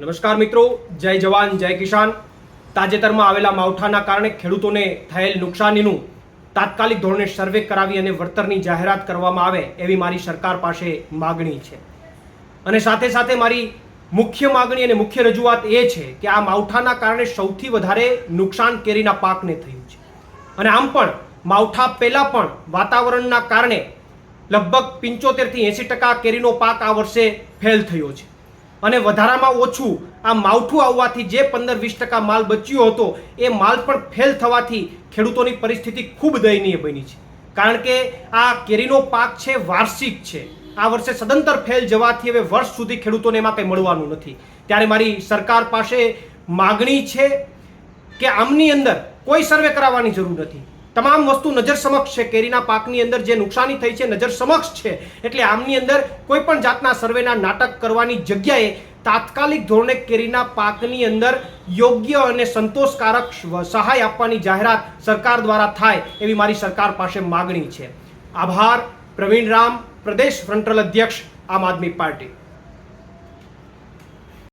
નમસ્કાર મિત્રો, જય જવાન, જય કિસાન. તાજેતરમાં આવેલા માવઠાના કારણે ખેડૂતોને થયેલ નુકસાનીનું તાત્કાલિક ધોરણે સર્વે કરાવી અને વળતરની જાહેરાત કરવામાં આવે એવી મારી સરકાર પાસે માગણી છે. અને સાથે સાથે મારી મુખ્ય માગણી અને મુખ્ય રજૂઆત એ છે કે આ માવઠાના કારણે સૌથી વધારે નુકસાન કેરીના પાકને થયું છે. અને આમ પણ, માવઠા પહેલાં પણ વાતાવરણના કારણે લગભગ પંચોતેરથી એંસી ટકા કેરીનો પાક આ વર્ષે ફેલ થયો છે. અને વધારામાં ઓછું આ માવઠું આવવાથી જે પંદર વીસ ટકા માલ બચ્યો હતો, એ માલ પણ ફેલ થવાથી ખેડૂતોની પરિસ્થિતિ ખૂબ દયનીય બની છે. કારણ કે આ કેરીનો પાક છે, વાર્ષિક છે. આ વર્ષે સદંતર ફેલ જવાથી હવે વર્ષ સુધી ખેડૂતોને એમાં કંઈ મળવાનું નથી. ત્યારે મારી સરકાર પાસે માગણી છે કે આમની અંદર કોઈ સર્વે કરાવવાની જરૂર નથી. તમામ વસ્તુ નજર સમક્ષ છે. કેરીના પાકની અંદર જે નુકસાની થઈ છે, નજર સમક્ષ છે. એટલે આમની અંદર કોઈ પણ જાતના સર્વેના નાટક કરવાની જગ્યાએ તાત્કાલિક ધોરણે કેરીના પાકની અંદર યોગ્ય અને સંતોષકારક સહાય આપવાની જાહેરાત સરકાર દ્વારા થાય એવી મારી સરકાર પાસે માગણી છે. આભાર. પ્રવીણ રામ, પ્રદેશ ફ્રન્ટલ અધ્યક્ષ, આમ આદમી પાર્ટી.